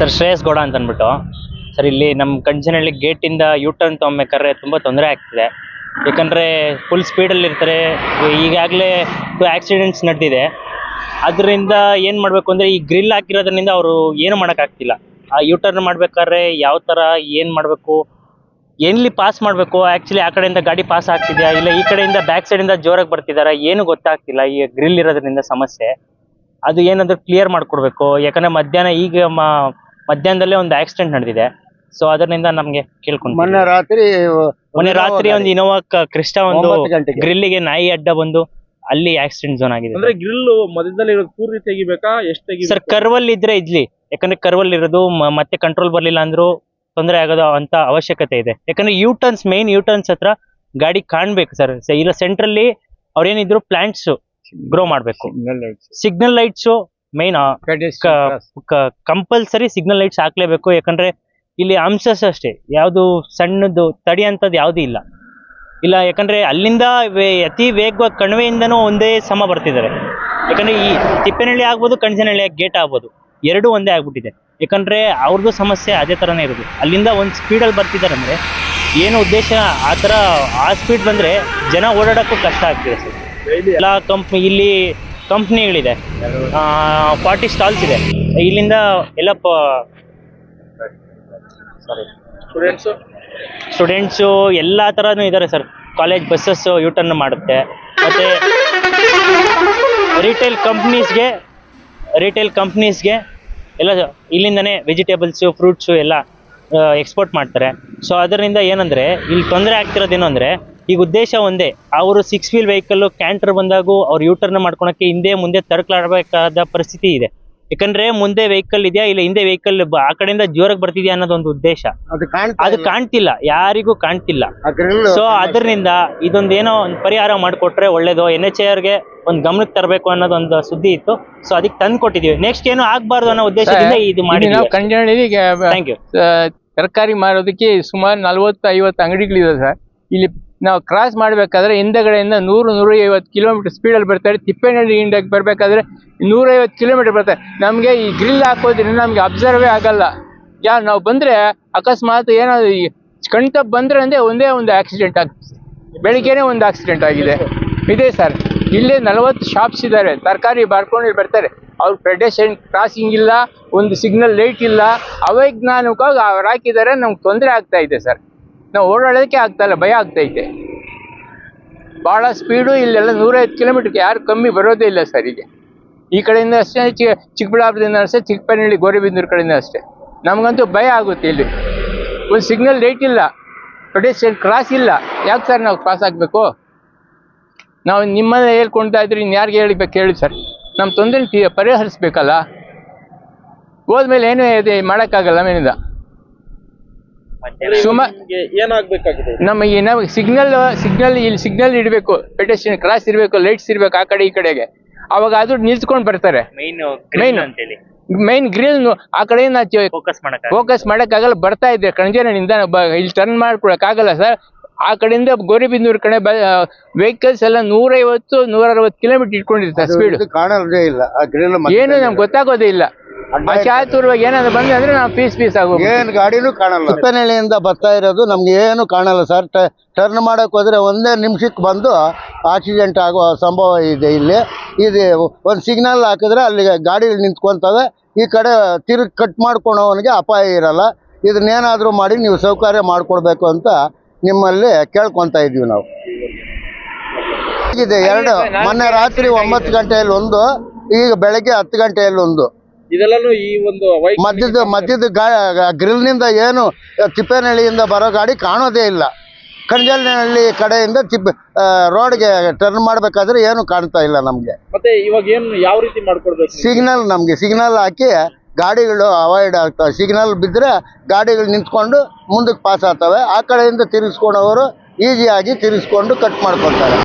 Sir, Shreyas Gowda ಅಂತ ಅಂದ್ಬಿಟ್ಟು sir, ಇಲ್ಲಿ ನಮ್ಮ ಕಂಚನಹಳ್ಳಿ ಗೇಟಿಂದ ಯೂ ಟರ್ನ್ ತೊಗೊಬೇಕಾದ್ರೆ ತುಂಬ ತೊಂದರೆ ಆಗ್ತಿದೆ. ಯಾಕಂದರೆ ಫುಲ್ ಸ್ಪೀಡಲ್ಲಿ ಇರ್ತಾರೆ. ಈಗಾಗಲೇ ಟು ಆಕ್ಸಿಡೆಂಟ್ಸ್ ನಡೆದಿದೆ. ಅದರಿಂದ ಏನು ಮಾಡಬೇಕು ಅಂದರೆ, ಈ ಗ್ರಿಲ್ ಹಾಕಿರೋದ್ರಿಂದ ಅವರು ಏನು ಮಾಡೋಕ್ಕಾಗ್ತಿಲ್ಲ. ಆ ಯೂ ಟರ್ನ್ ಮಾಡ್ಬೇಕಾದ್ರೆ ಯಾವ ಥರ ಏನು ಮಾಡಬೇಕು, ಎಲ್ಲಿ ಪಾಸ್ ಮಾಡಬೇಕು ಆ್ಯಕ್ಚುಲಿ ಆ ಕಡೆಯಿಂದ ಗಾಡಿ ಪಾಸ್ ಆಗ್ತಿದೆಯಾ, ಇಲ್ಲ ಈ ಕಡೆಯಿಂದ ಬ್ಯಾಕ್ ಸೈಡಿಂದ ಜೋರಾಗಿ ಬರ್ತಿದಾರಾ, ಏನು ಗೊತ್ತಾಗ್ತಿಲ್ಲ. ಈ ಗ್ರಿಲ್ ಇರೋದ್ರಿಂದ ಸಮಸ್ಯೆ. ಅದು ಏನಾದರೂ ಕ್ಲಿಯರ್ ಮಾಡಿಕೊಡ್ಬೇಕು. ಯಾಕಂದ್ರೆ ಮಧ್ಯಾಹ್ನ ಈಗ ಮ- ಮಧ್ಯಾಹ್ನದಲ್ಲೇ ಒಂದು ಆಕ್ಸಿಡೆಂಟ್ ನಡೆದಿದೆ. ಸೊ ಅದರಿಂದ ನಮಗೆ ಕೇಳ್ಕೊಂಡು ಮೊನ್ನೆ ರಾತ್ರಿ ಮೊನ್ನೆ ರಾತ್ರಿ ಒಂದು ಇನೋವಾ ಕ್ರಿಸ್ಟ ಒಂದು ಒಂಬತ್ತು ಗಂಟೆಗೆ. ಗ್ರಿಲ್ಲಿಗೆ ನಾಯಿ ಅಡ್ಡ ಬಂದು ಅಲ್ಲಿ ಆಕ್ಸಿಡೆಂಟ್ ಝೋನ್ ಆಗಿದೆ. ಅಂದ್ರೆ ಗ್ರಿಲ್ ಮಧ್ಯದಲ್ಲಿ ಇರೋದು ಪೂರ್ತಿ ತೆಗಿಬೇಕಾ ಎಷ್ಟು ಸರ್ ತೆಗಿಬೇಕು? ಕರ್ವಲ್ ಇದ್ರೆ ಇದ್ಲಿ ಯಾಕಂದ್ರೆ ಕರ್ವಲ್ ಇರೋದು ಮ- ಮತ್ತೆ ಕಂಟ್ರೋಲ್ ಬರ್ಲಿಲ್ಲ ಅಂದ್ರು ತೊಂದರೆ ಆಗೋದು ಅಂತ ಅವಶ್ಯಕತೆ ಇದೆ. ಯಾಕಂದ್ರೆ U turns main U turns ಹತ್ರ ಗಾಡಿ ಕಾಣ್ಬೇಕು ಸರ್ ಇಲ್ಲ ಸೆಂಟ್ರಲ್ಲಿ ಅವ್ರೇನಿದ್ರು ಪ್ಲಾಂಟ್ಸ್ ಗ್ರೋ ಮಾಡ್ಬೇಕು. Signal lights main compulsory signal lights ಹಾಕ್ಲೇಬೇಕು. ಯಾಕಂದ್ರೆ ಇಲ್ಲಿ ಅಂಶಸ್ ಅಷ್ಟೇ. ಯಾವುದು ಸಣ್ಣದು ತಡಿ ಅಂತದ್ದು ಯಾವುದು ಇಲ್ಲ. ಇಲ್ಲ ಯಾಕಂದ್ರೆ ಅಲ್ಲಿಂದ ವೇ- ಅತಿ ವೇಗವಾಗಿ ಕಣಿವೆಯಿಂದನೂ ಒಂದೇ ಸಮ ಬರ್ತಿದ್ದಾರೆ. ಯಾಕಂದ್ರೆ ಈ ತಿಪ್ಪೇನಹಳ್ಳಿ ಆಗ್ಬೋದು ಕಣಜನಹಳ್ಳಿ ಗೇಟ್ ಆಗ್ಬೋದು. ಎರಡೂ ಒಂದೇ ಆಗ್ಬಿಟ್ಟಿದೆ. ಯಾಕಂದ್ರೆ ಅವ್ರದ್ದು ಸಮಸ್ಯೆ ಅದೇ ಥರನೇ ಇರೋದು. ಅಲ್ಲಿಂದ ಒಂದು ಸ್ಪೀಡಲ್ಲಿ ಬರ್ತಿದ್ದಾರೆ ಅಂದ್ರೆ ಏನು ಉದ್ದೇಶ ಆ ಥರ ಆ ಸ್ಪೀಡ್ ಬಂದ್ರೆ ಜನ ಓಡಾಡೋಕ್ಕೂ ಕಷ್ಟ ಆಗ್ತಿದೆ ಸರ್. ಎಲ್ಲ ಕಂಪ್ನಿ ಇಲ್ಲಿ ಕಂಪ್ನಿಗಳಿದೆ. ಫಾರ್ಟಿ ಸ್ಟಾಲ್ಸ್ ಇದೆ. ಇಲ್ಲಿಂದ ಎಲ್ಲ ಸಾರಿ ಸ್ಟೂಡೆಂಟ್ಸ್ ಸ್ಟೂಡೆಂಟ್ಸು ಎಲ್ಲ ಥರನೂ ಇದ್ದಾರೆ ಸರ್. ಕಾಲೇಜ್ ಬಸ್ಸಸ್ಸು ಯೂಟರ್ನ್ ಮಾಡುತ್ತೆ. ಮತ್ತು ರಿಟೇಲ್ ಕಂಪ್ನೀಸ್ಗೆ ರಿಟೇಲ್ ಕಂಪ್ನೀಸ್ಗೆ ಎಲ್ಲ ಇಲ್ಲಿಂದನೇ ವೆಜಿಟೇಬಲ್ಸು ಫ್ರೂಟ್ಸು ಎಲ್ಲ ಎಕ್ಸ್ಪೋರ್ಟ್ ಮಾಡ್ತಾರೆ. ಸೊ ಅದರಿಂದ ಏನಂದರೆ ಇಲ್ಲಿ ತೊಂದರೆ ಆಗ್ತಿರೋದೇನು ಅಂದರೆ ಈಗ ಉದ್ದೇಶ ಒಂದೇ ಅವರು ಸಿಕ್ಸ್ ವೀಲ್ ವೆಹಿಕಲ್ ಕ್ಯಾಂಟರ್ ಬಂದಾಗೂ ಅವ್ರು ಯೂಟರ್ನ್ ಮಾಡ್ಕೊಳಕ್ಕೆ ಹಿಂದೆ ಮುಂದೆ ತರ್ಕಲಾಡಬೇಕಾದ ಪರಿಸ್ಥಿತಿ ಇದೆ. ಯಾಕಂದ್ರೆ ಮುಂದೆ ವೆಹಿಕಲ್ ಇದೆಯಾ ಇಲ್ಲ ಹಿಂದೆ ವೆಹಿಕಲ್ ಆ ಕಡೆಯಿಂದ ಜೋರಾಗಿ ಬರ್ತಿದ್ಯಾ ಅನ್ನೋದು ಒಂದು ಉದ್ದೇಶ. ಅದು ಕಾಣ್ತಾ ಇಲ್ಲ. ಕಾಣ್ತಿಲ್ಲ ಯಾರಿಗೂ ಕಾಣ್ತಿಲ್ಲ. ಸೊ ಅದರಿಂದ ಇದೊಂದು ಏನೋ ಒಂದು ಪರಿಹಾರ ಮಾಡಿಕೊಟ್ರೆ ಒಳ್ಳೇದು. ಎನ್ ಎಚ್ಗೆ ಒಂದು ಗಮನಕ್ಕೆ ತರಬೇಕು ಅನ್ನೋದು ಒಂದು ಸುದ್ದಿ ಇತ್ತು. ಸೊ ಅದಕ್ಕೆ ತಂದು ಕೊಟ್ಟಿದೀವಿ ನೆಕ್ಸ್ಟ್ ಏನು ಆಗ್ಬಾರ್ದು ಅನ್ನೋ ಉದ್ದೇಶದಿಂದ ಇದು ಮಾಡಿ ನಾವು ಥ್ಯಾಂಕ್ ಯು ತರಕಾರಿ ಮಾರೋದಕ್ಕೆ ಸುಮಾರು ನಲ್ವತ್ತು ಐವತ್ತು ಅಂಗಡಿಗಳಿದೆ ಸರ್. ಇಲ್ಲಿ ನಾವು ಕ್ರಾಸ್ ಮಾಡಬೇಕಾದ್ರೆ ಹಿಂದೆಗಡೆಯಿಂದ ನೂರು ನೂರ ಐವತ್ತು ಕಿಲೋಮೀಟರ್ ಸ್ಪೀಡಲ್ಲಿ ಬರ್ತಾರೆ. ತಿಪ್ಪೇನಹಳ್ಳಿ ಇಂಡಕ್ಕೆ ಬರಬೇಕಾದ್ರೆ ನೂರೈವತ್ತು ಕಿಲೋಮೀಟರ್ ಬರ್ತಾರೆ. ನಮಗೆ ಈ ಗ್ರಿಲ್ ಹಾಕೋದ್ರಿಂದ ನಮಗೆ ಅಬ್ಸರ್ವೇ ಆಗಲ್ಲ. ಯಾ, ನಾವು ಬಂದರೆ ಅಕಸ್ಮಾತ್ ಏನಾದರೂ ಈ ಕಣ್ತಪ್ಪು ಬಂದ್ರೆ ಅಂದರೆ ಒಂದೇ ಒಂದು ಆಕ್ಸಿಡೆಂಟ್ ಆಗ, ಬೆಳಿಗ್ಗೆನೇ ಒಂದು ಆಕ್ಸಿಡೆಂಟ್ ಆಗಿದೆ. ಇದೆ ಸರ್. ಇಲ್ಲೇ ನಲವತ್ತು ಶಾಪ್ಸ್ ಇದ್ದಾರೆ ತರಕಾರಿ ಬಾರ್ಕೊಂಡು ಬರ್ತಾರೆ. ಅವ್ರು ಪೆಡೆಸ್ಟ್ರಿಯನ್ ಕ್ರಾಸಿಂಗ್ ಇಲ್ಲ, ಒಂದು ಸಿಗ್ನಲ್ ಲೈಟ್ ಇಲ್ಲ. ಅವೈಜ್ಞಾನಿಕವಾಗಿ ಅವ್ರು ಹಾಕಿದ್ದಾರೆ, ನಮ್ಗೆ ತೊಂದರೆ ಆಗ್ತಾ ಇದೆ ಸರ್. ನಾವು ಓಡಾಡೋದಕ್ಕೆ ಆಗ್ತಾ ಇಲ್ಲ, ಭಯ ಆಗ್ತೈತೆ ಭಾಳ ಸ್ಪೀಡು ಇಲ್ಲೆಲ್ಲ ನೂರೈವತ್ತು ಕಿಲೋಮೀಟ್ರಿಗೆ ಯಾರು ಕಮ್ಮಿ ಬರೋದೇ ಇಲ್ಲ ಸರ್ ಈಗ ಈ ಕಡೆಯಿಂದ ಅಷ್ಟೇ ಚಿ, ಚಿಕ್ಕಬಳ್ಳಾಪುರದಿಂದ ಅಷ್ಟೇ ಚಿಕ್ಕಪನಹಳ್ಳಿ ಗೋರೆಬಿಂದೂರು ಕಡೆಯಿಂದ ಅಷ್ಟೇ. ನಮಗಂತೂ ಭಯ ಆಗುತ್ತೆ ಇಲ್ಲಿ. ಒಂದು ಸಿಗ್ನಲ್ ಲೈಟ್ ಇಲ್ಲ. ಪೆಡೆಸ್ಟ್ರಿಯನ್ ಕ್ರಾಸ್ ಇಲ್ಲ. ಯಾಕೆ ಸರ್ ನಾವು ಕ್ರಾಸ್ ಆಗಬೇಕು ನಾವು ನಿಮ್ಮನ್ನೇ ಹೇಳ್ಕೊಳ್ತಾ ಇದ್ರೆ ಇನ್ನು ಯಾರಿಗೆ ಹೇಳಬೇಕು ಹೇಳಿ ಸರ್ ನಮ್ಮ ತೊಂದರೆ ಪರಿಹರಿಸ್ಬೇಕಲ್ಲ. ಹೋದ್ಮೇಲೆ ಏನೂ ಇದೆ, ಮಾಡೋಕ್ಕಾಗಲ್ಲ ಮೇನಿಂದ ಸುಮಾರು ನಿಮ್ಗೆ ಏನಾಗ್ಬೇಕಾಗಿದೆ? ನಮಗೆ ನಮಗೆ ಸಿಗ್ನಲ್ ಸಿಗ್ನಲ್ ಇಲ್ಲಿ ಸಿಗ್ನಲ್ ಇಡಬೇಕು ಪೆಡೆಸ್ಟ್ರಿಯನ್ ಕ್ರಾಸ್ ಇರಬೇಕು ಲೈಟ್ಸ್ ಇರಬೇಕು ಆ ಕಡೆ ಈ ಕಡೆಗೆ. ಅವಾಗ ಅದು ನಿಲ್ಸ್ಕೊಂಡು ಬರ್ತಾರೆ. ಮೈನ್. ಅಂತೇಳಿ. ಮೈನ್ ಗ್ರಿಲ್ ಆ ಕಡೆ ಫೋಕಸ್ ಮಾಡಕ್ಕೆ ಫೋಕಸ್ ಆಗಲ್ಲ ಬರ್ತಾ ಇದೆ ಕಣಜನಿಂದ ಇಲ್ಲಿ ಟರ್ನ್ ಮಾಡ್ಕೊಳಕ್ಕಾಗಲ್ಲ ಸರ್ ಆ ಕಡೆಯಿಂದ ಗೋರಿಬಿಂದೂರ್ ಕಡೆ ವೆಹಿಕಲ್ಸ್ ಎಲ್ಲ ನೂರೈವತ್ತು ನೂರ ಅರವತ್ತು ಕಿಲೋಮೀಟರ್ ಇಟ್ಕೊಂಡಿರ್ತಾರೆ ಸ್ಪೀಡ್ ಕಾಣೋದೇ ಇಲ್ಲ. ಏನು ನಮ್ಗೆ ಗೊತ್ತಾಗೋದೇ ಇಲ್ಲ. ಅಚಾತುರವಾಗಿ ಏನಾದ್ರು ಬಂದ್ರೆ ಅಂದ್ರೆ ನಾವು ಪೀಸ್ ಪೀಸ್ ಆಗೋದು ಏನ್ ಗಾಡಿನೂ ಕಾಣಲ್ಲ. ತಿಪ್ಪನಹಳ್ಳಿಯಿಂದ ಬರ್ತಾ ಇರೋದು ನಮ್ಗೆ ಏನು ಕಾಣಲ್ಲ ಸರ್. ಟರ್ನ್ ಮಾಡಕ್ ಹೋದ್ರೆ ಒಂದೇ ನಿಮಿಷಕ್ಕೆ ಬಂದು ಆಕ್ಸಿಡೆಂಟ್ ಆಗೋ ಸಂಭವ ಇದೆ ಇಲ್ಲಿ. ಇದು ಒಂದು ಸಿಗ್ನಲ್ ಹಾಕಿದ್ರೆ ಅಲ್ಲಿ ಗಾಡಿ ನಿಂತ್ಕೊಂತವೆ ಈ ಕಡೆ ತಿರುಗಿ ಕಟ್ ಮಾಡ್ಕೊಳೋವನಿಗೆ ಅಪಾಯ ಇರಲ್ಲ. ಇದನ್ನೇನಾದರೂ ಮಾಡಿ ನೀವು ಸೌಕರ್ಯ ಮಾಡಿಕೊಡ್ಬೇಕು ಅಂತ ನಿಮ್ಮಲ್ಲಿ ಕೇಳ್ಕೊತಾ ಇದೀವಿ ನಾವು. ಇದೆ ಎರಡು. ಮೊನ್ನೆ ರಾತ್ರಿ ಒಂಬತ್ತು ಗಂಟೆಯಲ್ಲಿ ಒಂದು ಈಗ ಬೆಳಗ್ಗೆ ಹತ್ತು ಗಂಟೆಯಲ್ಲಿ ಒಂದು ಇದೆಲ್ಲಾನು ಈ ಒಂದು ಮದ್ಯದ ಮಧ್ಯದ ಮಧ್ಯದ ಗ್ರಿಲ್ನಿಂದ ಏನು ತಿಪ್ಪೇನಹಳ್ಳಿಯಿಂದ ಬರೋ ಗಾಡಿ ಕಾಣೋದೇ ಇಲ್ಲ. ಕಣಜಲ್ನಹಳ್ಳಿ ಕಡೆಯಿಂದ ತಿಪ್ಪ ರೋಡ್ಗೆ ಟರ್ನ್ ಮಾಡಬೇಕಾದ್ರೆ ಏನು ಕಾಣ್ತಾ ಇಲ್ಲ ನಮಗೆ. ಮತ್ತೆ ಇವಾಗ ಏನು ಯಾವ ರೀತಿ ಮಾಡ್ಕೊಡ್ಬೇಕು ನೀವು? ಸಿಗ್ನಲ್ ನಮಗೆ ಸಿಗ್ನಲ್ ಹಾಕಿ ಗಾಡಿಗಳು ಅವಾಯ್ಡ್ ಆಗ್ತಾವೆ. ಸಿಗ್ನಲ್ ಬಿದ್ದರೆ ಗಾಡಿಗಳು ನಿಂತ್ಕೊಂಡು ಮುಂದಕ್ಕೆ ಪಾಸ್ ಆಗ್ತವೆ. ಆ ಕಡೆಯಿಂದ ತಿರುಗಿಸ್ಕೊಂಡವರು ಈಸಿಯಾಗಿ ತಿರುಗಿಸ್ಕೊಂಡು ಕಟ್ ಮಾಡ್ಕೊತಾರೆ